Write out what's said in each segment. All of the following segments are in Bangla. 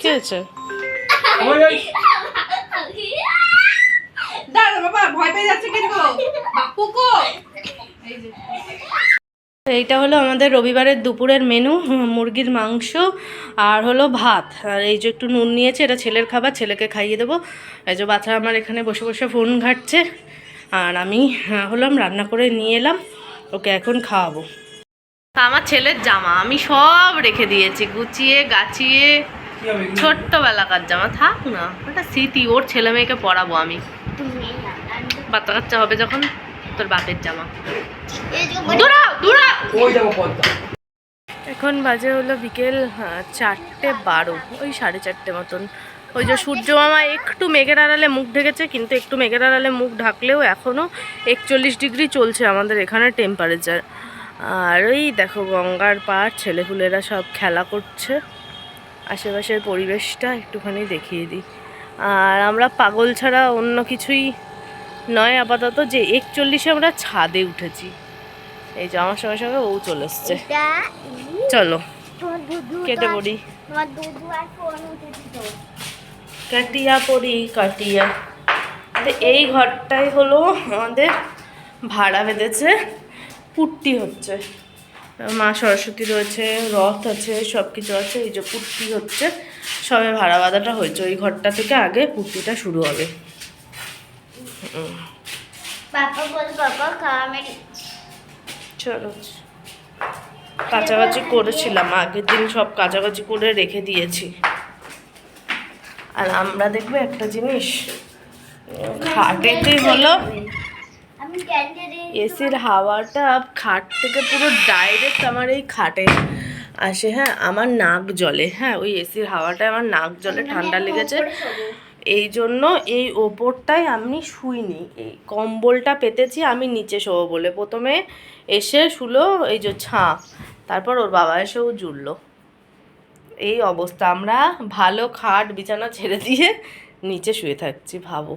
কি হয়েছে ওই ওই দাঁড়া বাবা ভয় পেয়ে যাচ্ছে কিন্তু। বাপু কো। এইটা হলো আমাদের রবিবারের দুপুরের মেনু মুরগির মাংস আর হলো ভাত। আর এই যে একটু নুন নিয়েছে এটা ছেলের খাবার ছেলেকে খাইয়ে দেবো। এই যে বাচ্চা আমার এখানে বসে বসে ফোন ঘাটছে। আর আমি হ্যাঁ, হলাম রান্না করে নিয়ে এলাম। ওকে এখন খাওয়াবো। আমার ছেলের জামা আমি সব রেখে দিয়েছি গুছিয়ে গাছিয়ে? ছোট্টবেলাকার জামা থাক না। ওটা স্মৃতি ওর ছেলে মেয়েকে পরাবো আমি। বাচ্চা কাচ্চা হবে যখন তোর বাপের জামা। এখন বাজে হলো বিকেল চারটে বারো ওই সাড়ে চারটে মতন। ওই যে সূর্য মামা একটু মেঘের আড়ালে মুখ ঢেকেছে কিন্তু একটু মেঘের আড়ালে মুখ ঢাকলেও এখনও একচল্লিশ ডিগ্রি চলছে আমাদের এখানে টেম্পারেচার আর ওই দেখো গঙ্গার পাড় ছেলেপুলেরা সব খেলা করছে। আশেপাশের পরিবেশটা একটুখানি দেখিয়ে দিই। আর আমরা পাগল ছাড়া অন্য কিছুই নয় আপাতত যে একচল্লিশে আমরা ছাদে উঠেছি। এই যে আমার সঙ্গে সঙ্গে ও চলে এসছে। চলো কেটে পড়ি। কাটিয়া পড়ি কাটিয়া। তো এই ঘরটাই হলো আমাদের ভাড়া বেঁধেছে পুট্টি হচ্ছে। মা সরস্বতী রয়েছে রথ আছে সব কিছু আছে এই যে পুট্টি হচ্ছে সবে ভাড়া বাঁধাটা হয়েছে ওই ঘরটা থেকে আগে পুট্টিটা শুরু হবে। চলো। কাছাকাছি করেছিলাম আগের দিন সব কাছাকাছি করে রেখে দিয়েছি। আর আমরা দেখব একটা জিনিস খাটেতে হলো আমি এসির হাওয়াটা খাট থেকে পুরো ডাইরেক্ট আমার এই খাটে আসে হ্যাঁ আমার নাক জলে হ্যাঁ ওই এসির হাওয়াটায় আমার নাক জলে ঠান্ডা লেগেছে। এই জন্য এই ওপরটায় আমি শুইনি এই কম্বলটা পেতেছি আমি নিচে শোবো বলে। প্রথমে এসে শুলো এই যে ছাঁ তারপর ওর বাবা এসেও জুড়লো। এই অবস্থা আমরা ভালো খাট বিছানা ছেড়ে দিয়ে নিচে শুয়ে থাকছি ভাবো।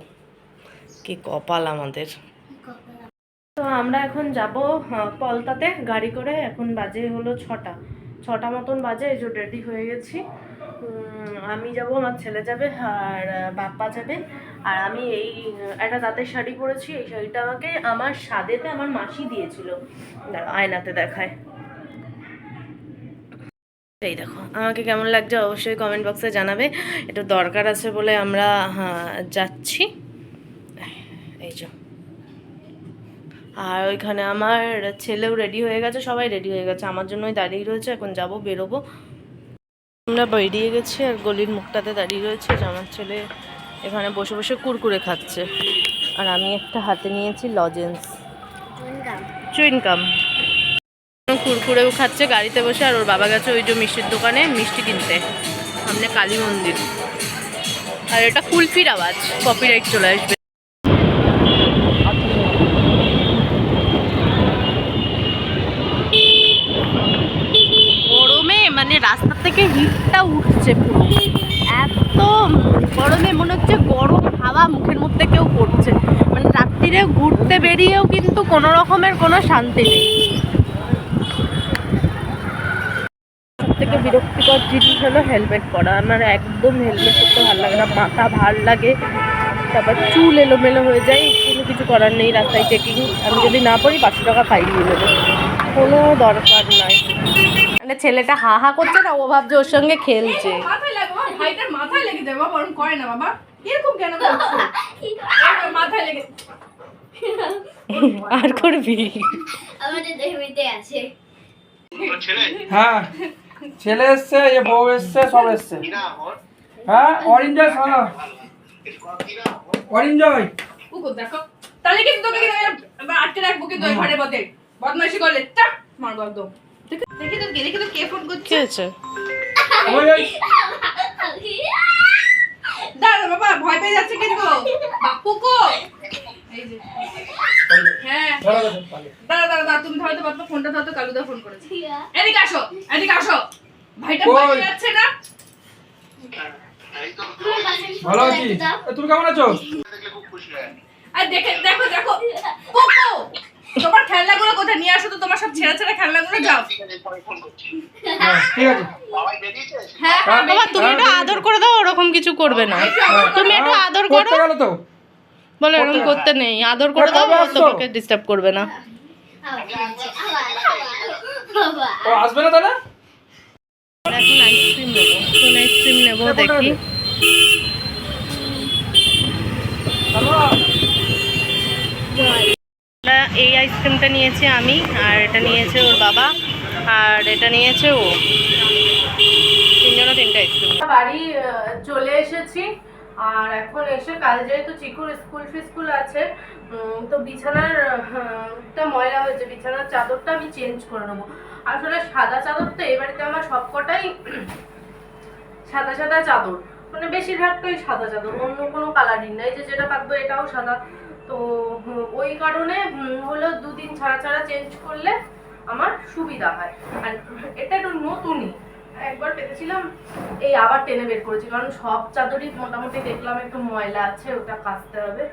কি কপাল আমাদের। তো আমরা এখন যাব পলতাতে। গাড়ি করে এখন বাজে হলো ছটা। ছটা মতন বাজে এই যে রেডি হয়ে গেছি। আমি যাব আমার ছেলে যাবে আর বাপ্পা যাবে। আর আমি এই একটা তাঁতের শাড়ি পরেছি এই শাড়িটা আমাকে আমার স্বাদেতে আমার মাসি দিয়েছিল। আয়নাতে দেখায়। এই দেখো আমাকে কেমন লাগছে অবশ্যই কমেন্ট বক্সে জানাবে। একটু দরকার আছে বলে আমরা হ্যাঁ, যাচ্ছি। এই যে। আর ওইখানে আমার ছেলেও রেডি হয়ে গেছে, সবাই রেডি হয়ে গেছে। আমার জন্যই দাঁড়িয়ে রয়েছে, এখন যাব, বেরোবো। আমরা বেরিয়ে গেছি আর গলির মুখটাতে দাঁড়িয়ে রয়েছে আমার ছেলে এখানে বসে বসে কুরকুরে খাচ্ছে। আর আমি একটা হাতে নিয়েছি লজেন্স। চুইনকাম। কুরকুরেও খাচ্ছে, গাড়িতে বসে। আর ওর বাবা গেছে ওই যে মিষ্টির দোকানে মিষ্টি কিনতে, সামনে কালী মন্দির। আর এটা কুলফির আওয়াজ কপিরাইট চলে আসবে গরমে মানে রাস্তা থেকে হিটটা উঠছে। এত গরমে মনে হচ্ছে গরম হাওয়া মুখের মধ্যে কেউ পড়ছে। মানে রাত্রিরে ঘুরতে বেরিয়েও কিন্তু কোনো রকমের কোনো শান্তি নেই। থেকে বিরক্তিকর জিনিস হলো হেলমেট পরা। আমার একদম হেলমেট করতে ভালো লাগে না। মাথা ভার লাগে, তারপর চুল এলোমেলো হয়ে যায়, কোনো কিছু করার নেই, রাস্তায় চেকিং আমি যদি না পড়ি পাঁচশো টাকা ফাইন দিয়ে দেবো। কোনো দরকার নাই। মানে ছেলেটা হা হা করছে না ও ভাবছে ওর সঙ্গে খেলছে। মাথায় লাগবে ভাইটার মাথায় লেগে যাবে বাবা ওরকম করে না বাবা। এরকম কেন করছ? মাথায় লেগে আর করবি আমাদের দেহমিতে আছে। হ্যাঁ ছেলে এসছে এ বউ এসছে সব এসছে। হ্যাঁ অরিঞ্জয় শোনো। অরিঞ্জয় কুকুর দেখো। তাহলে কিন্তু তোকে আটকে রাখব কিন্তু ঘরের মধ্যে বদমাইশি করলে চাপ মারবো একদম। দেখি দেখি তো দেখি তো কে ফোন কি করছে হয়েছে ওই ওই দাঁড়া বাবা ভয় পেয়ে যাচ্ছে কিন্তু বাপু কো? এই যে হ্যাঁ। ধরো, ধরো, পালিয়ে। দাঁড়া দাঁড়া দাঁড়া তুমি ধরো তো ফোনটা ধরো তো কালুদা ফোন করেছে। এদিকে আসো এদিকে আসো। ভাইটা ভয় পেয়ে যাচ্ছে না। ভালো আছি তুমি কেমন আছো? আর দেখে দেখো দেখো। কোকো তোমার খেলনাগুলো কোথায়? নিয়ে আসো তো তোমার সব ছেঁড়া ছেঁড়া খেলনাগুলো যাও। হ্যাঁ, ঠিক আছে। হ্যাঁ হ্যাঁ বাবা তুমি একটু আদর করে করবে না। তুমি একটু আদর করো। তো। বলো এরকম করতে নেই। আদর করে দাও তোমাকে ডিস্টার্ব করবে না। আবার আবার আবার আসবে না তাহলে? এখন আইসক্রিম নেব। কোন আইসক্রিম নেব দেখি। আমরা এই আইসক্রিমটা নিয়েছি আমি, আর এটা নিয়েছে ওর বাবা, আর এটা নিয়েছে ও। তিনজনে তিনটা আইসক্রিম। বাড়ি চলে এসেছি, আর এখন এসে কাল যেহেতু চিকুর স্কুল ফিস্কুল আছে তো বিছানার ময়লা হয়েছে, বিছানার চাদরটা আমি চেঞ্জ করে নেব। আসলে সাদা চাদর তো এই বাড়িতে আমার সবকটাই সাদা সাদা চাদর মানে বেশিরভাগটাই সাদা চাদর, অন্য কোনো কালারিং নাই। যে যেটা পাকবো এটাও সাদা। তো ওই কারণে হলো দুদিন ছাড়া ছাড়া চেঞ্জ করলে আমার সুবিধা হয়। আর এটা একটু নতুনই। একবার পেতেছিলাম, এই আবার টেনে বের করেছি, কারণ সব চাদরই মোটামুটি দেখলাম একটু ময়লা আছে, ওটা কাচতে হবে।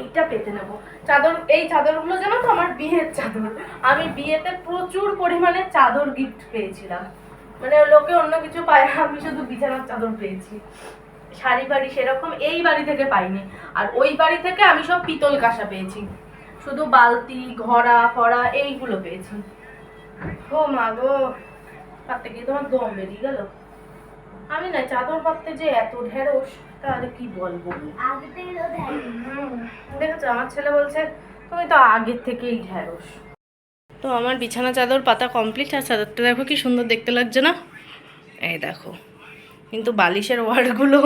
এইটা পেতে নেব। চাদর, এই চাদরগুলো জানো তো, আমার বিয়ের চাদর। আমি বিয়েতে প্রচুর পরিমাণে চাদর গিফট পেয়েছিলাম। মানে লোকে অন্য কিছু পায় আমি শুধু বিছানার চাদর পেয়েছি। শাড়ি বাড়ি সেরকম এই বাড়ি থেকে পাইনি। আর ওই বাড়ি থেকে আমি সব পিতল কাঁসা পেয়েছি। শুধু বালতি, ঘড়া, ফড়া এইগুলো পেয়েছি। ও মা গো পাততে গিয়ে তোমার দম বেরিয়ে গেল? আমি না চাদর পাততে যে এত ঢেঁড়স, তাহলে কি বলব? দেখেছ, আমার ছেলে বলছে, তুমি তো আগের থেকেই ঢ্যাঁড়স তো আমার বিছানা চাদর পাতা কমপ্লিট, আর চাদরটা দেখো কি সুন্দর দেখতে লাগছে না? এই দেখো। কিন্তু বালিশের ওয়ার্ডগুলো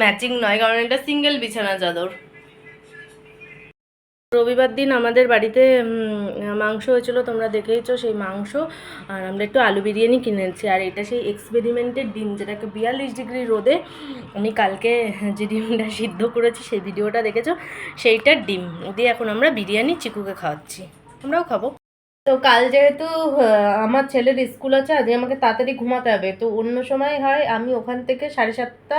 ম্যাচিং নয়, কারণ এটা সিঙ্গেল বিছানা চাদর। রবিবার দিন আমাদের বাড়িতে মাংস হয়েছিল, তোমরা দেখেইছো সেই মাংস, আর আমরা একটু আলু বিরিয়ানি কিনেছি আর এটা সেই এক্সপেরিমেন্টের ডিম যেটাকে বিয়াল্লিশ ডিগ্রি রোদে আমি কালকে যে ডিমটা সিদ্ধ করেছি, সেই ভিডিওটা দেখেছ? সেইটার ডিম। দিয়ে এখন আমরা বিরিয়ানি চিকুকে খাওয়াচ্ছি। আমরাও খাব। তো কাল যেহেতু আমার ছেলের স্কুল আছে আজকে আমাকে তাড়াতাড়ি ঘুমাতে হবে। তো অন্য সময় হয় আমি ওখান থেকে সাড়ে সাতটা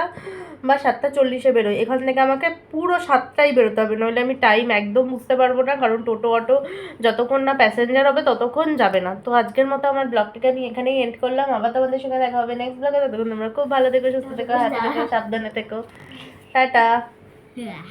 বা সাতটা চল্লিশে বেরোই। এখান থেকে আমাকে পুরো সাতটাই বেরোতে হবে নইলে আমি টাইম একদম বুঝতে পারব না কারণ টোটো অটো যতক্ষণ না প্যাসেঞ্জার হবে ততক্ষণ যাবে না। তো আজকের মতো আমার ব্লগটিকে আমি এখানেই এন্ড করলাম। আবার তোমাদের সঙ্গে দেখা হবে নেক্সট ব্লগে ততক্ষণ তোমরা খুব ভালো থেকো সুস্থ থেকো হাতে থেকো সাবধানে থেকো। টাটা। Yeah.